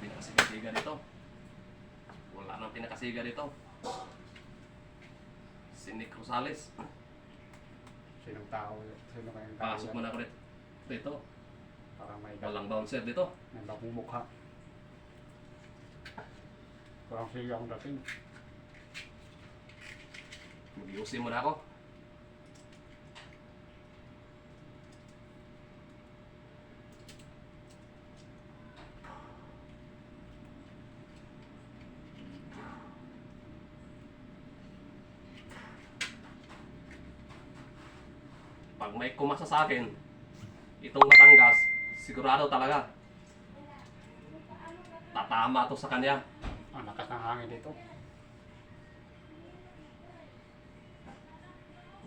Ako ang pinakasiga dito. Wala nang pinakasiga dito. Si Nick Rosales. Sinong tao, sino kayang tao Pasok mo na ko dito. Dito. Parang may Walang bouncer dito. may bagong mukha. Parang siya ang dating. Mag-iusin mo na ako. Pag may kumasa sa akin, itong Batangas, sigurado talaga. Tatama to sa kanya. Ang lakas ng hangin dito.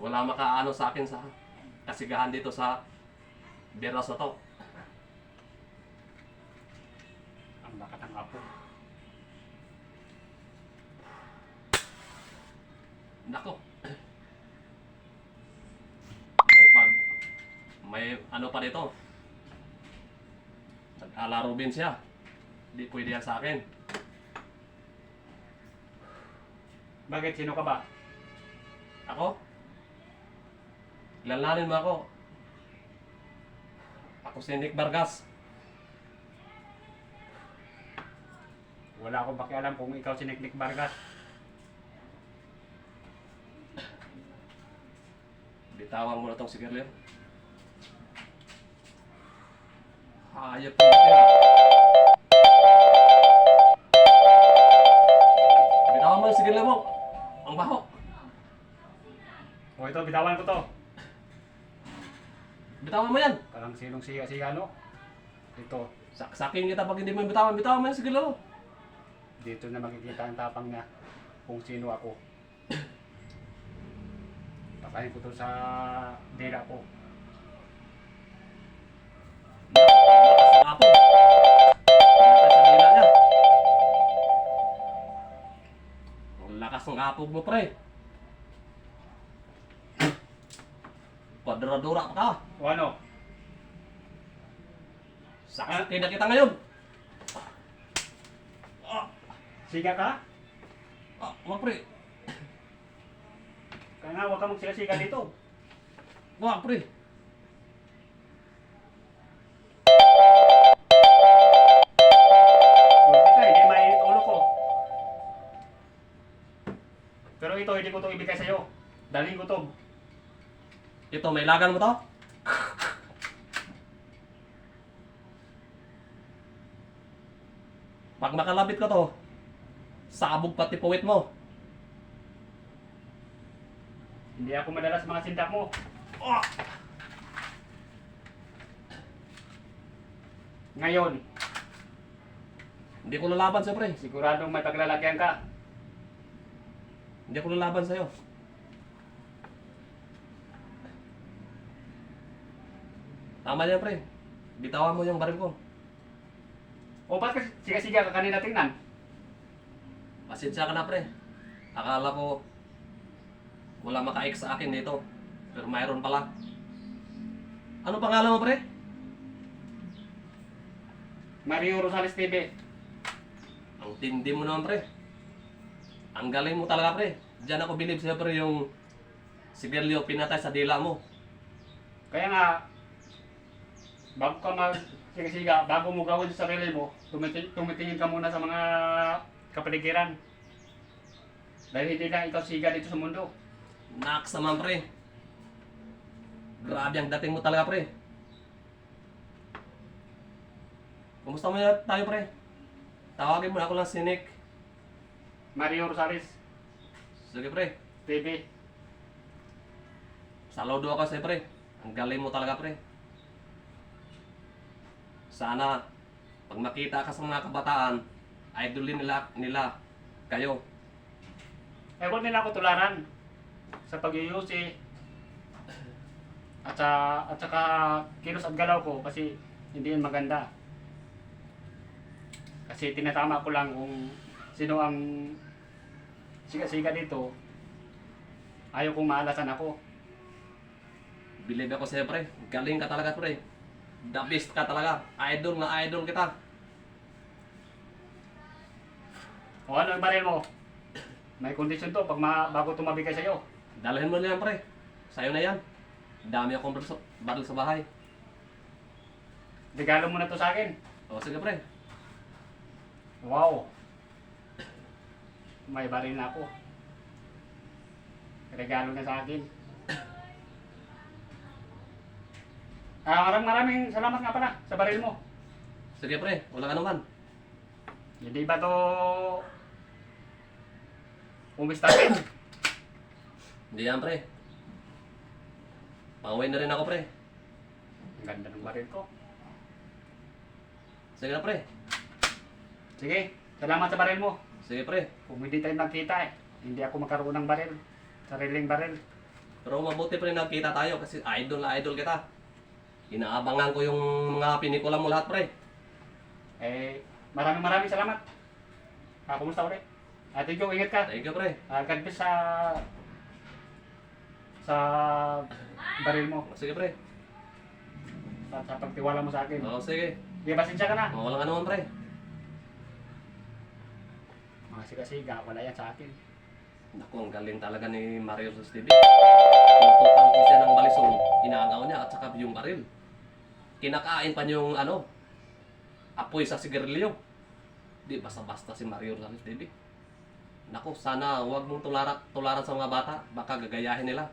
Wala makaano sa akin sa kasigahan dito sa Beras na to. Ang lakas ng apo. Nako. May pag may ano pa dito. Nag-alaro din siya. Hindi pwede yan sa akin. Bakit? Sino ka ba? Ako? Kilalanin mo ako. Ako si Nick Vargas. Wala akong pakialam kung ikaw si Nick Nick Vargas. Bitawan mo na tong sigarilyo. Hayop ka natin. Bitawan mo yung sigarilyo mo. Ang baho. O ito, bitawan ko to. Bitawan mo yan. Parang sinong siya siya ano? Ito, Saksakin kita pag hindi mo bitawan. Bitawan mo yung sigarilyo mo. dito na makikita ang tapang niya kung sino ako. Pakain ko to sa dila ko. Lakas ng apo mo, pre. Kwadradura pa ka. O ano? Saksakin na kita ngayon. Ah, Siga ka? ah, wag pre. Kaya nga, huwag ka magsiga-siga dito. Wag pre. Hindi ko to ibigay sa'yo. Dalhin ko to. Ito, may lagan mo to? Pag makalapit ko to, sabog pati puwit mo. Hindi ako madala sa mga sindak mo. Ah! Ngayon, Hindi ko lalaban sa'yo, pre. siguradong may paglalagyan ka. Hindi ako lalaban sa'yo. Tama yan, pre. Bitawan mo yung baril ko. O ba't kasi siga-siga ka kanina tingnan? Pasensya ka na, pre. Akala ko wala maka-ex sa akin dito. Pero mayroon pala. Ano pangalan mo, pre? Mario Rosales TV. Ang tindi mo naman, pre. Ang galing mo talaga, pre. Diyan ako believe sa'yo, pre, yung sigarilyo pinatay sa dila mo. Kaya nga, bago ka mag siga-siga, bago mo gawin sa sarili mo, tumiti- tumitingin ka muna sa mga kapaligiran. Dahil hindi lang ikaw siga dito sa mundo. Naks naman, pre. Grabe ang dating mo talaga, pre. Kumusta mo na tayo, pre? Tawagin mo na ako lang si Nick. Mario Rosales Sige, pre. TV. Saludo ako sa'yo, pre. Ang galing mo talaga, pre. Sana, pag makita ka sa mga kabataan, idolin nila, nila kayo. Huwag nila ako tularan sa pag-iusi at sa at saka kilos at galaw ko kasi hindi yan maganda. Kasi tinatama ko lang kung sino ang siga-siga dito. Ayaw kong maalasan ako. Believe ako sa'yo, pre. Galing ka talaga, pre. The best ka talaga. Idol na idol kita. O ano yung baril mo? May kondisyon to pag ma- bago tumabigay sa'yo. Dalhin mo na yan, pre. Sa'yo na yan. Dami akong baril sa, baril sa bahay. Regalo mo na to sa akin. O, sige, pre. Wow. May baril na ako. Regalo na sa akin. Ah, maraming maraming salamat nga pala sa baril mo. Sige, pre. Wala ka naman. Hindi ba to umistakin? Hindi yan, pre. Pauwi na rin ako, pre. Ang ganda ng baril ko. Sige na, pre. Sige, salamat sa baril mo. Sige, pre. Kung hindi tayo nagkita eh, hindi ako magkaroon ng baril. Sariling baril. Pero mabuti pre nagkita tayo kasi idol na idol kita. Inaabangan ko yung mga pinikula mo lahat, pre. Eh, maraming maraming salamat. Ah, kumusta ulit? Ate Jo, ingat ka. Thank you, pre. Ah, God bless sa sa baril mo Sige, pre. at sa pagtiwala mo sa akin. Oo, sige. Di pasensya ka na. Oo, wala ka naman, pre. Mga siga-siga, wala yan sa akin. Naku, ang galing talaga ni Mario sa TV. Tinutukan ko siya ng balisong inaangaw niya at saka yung baril. Kinakain pa niya yung ano, apoy sa sigarilyo. Di basta-basta si Mario TV. Naku, sana huwag mong tulara, tularan sa mga bata. Baka gagayahin nila.